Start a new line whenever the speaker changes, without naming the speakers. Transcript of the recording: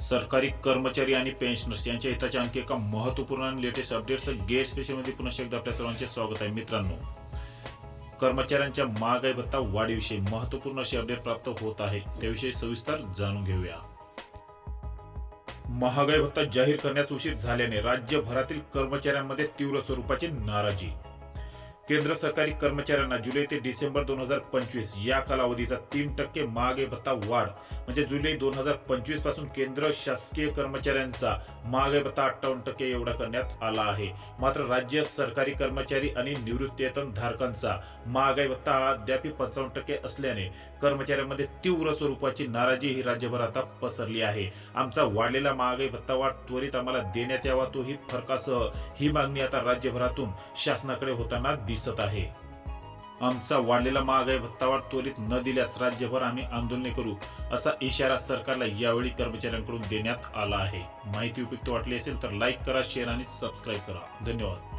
सरकारी कर्मचारी आणि पेन्शनर्स यांच्या हिताच्या आणखी एका महत्त्वपूर्ण आणि लेटेस्ट अपडेट्स गेट स्पेशलमध्ये पुन्हा एकदा आपल्या सर्वांचे स्वागत आहे. मित्रांनो कर्मचाऱ्यांच्या महागाई भत्ता वाढीविषयी महत्त्वपूर्ण अशी अपडेट प्राप्त होत आहे. त्याविषयी सविस्तर जाणून घेऊया. महागाई भत्ता जाहीर करण्यास उशीर झाल्याने राज्यभरातील कर्मचाऱ्यांमध्ये तीव्र स्वरूपाची नाराजी. केंद्र सरकारी कर्मचाऱ्यांना जुलै ते डिसेंबर दोन हजार पंचवीस या कालावधीचा तीन टक्के महागाई भत्ता वाढ. म्हणजे जुलै दोन हजार पंचवीसपासून केंद्र शासकीय कर्मचाऱ्यांचा महागाई भत्ता अठ्ठावन्न टक्के एवढा करण्यात आला आहे. मात्र राज्य सरकारी कर्मचारी आणि निवृत्तीवेतन धारकांचा महागाई भत्ता हा अद्याप पंचावन्न टक्के असल्याने कर्मचाऱ्यांमध्ये तीव्र स्वरूपाची नाराजी ही राज्यभर आता पसरली आहे. आमचा वाढलेला महागाई भत्ता वाढ त्वरित आम्हाला देण्यात यावा तोही फरकासह ही मागणी आता राज्यभरातून शासनाकडे होताना दिसत आहे. आमचा वाढलेला महागाई भत्तावाढ त्वरित न दिल्यास राज्यभर आम्ही आंदोलने करू असा इशारा सरकारला यावेळी कर्मचाऱ्यांकडून देण्यात आला आहे. माहिती उपयुक्त वाटली असेल तर लाईक करा शेअर आणि सबस्क्राईब करा. धन्यवाद.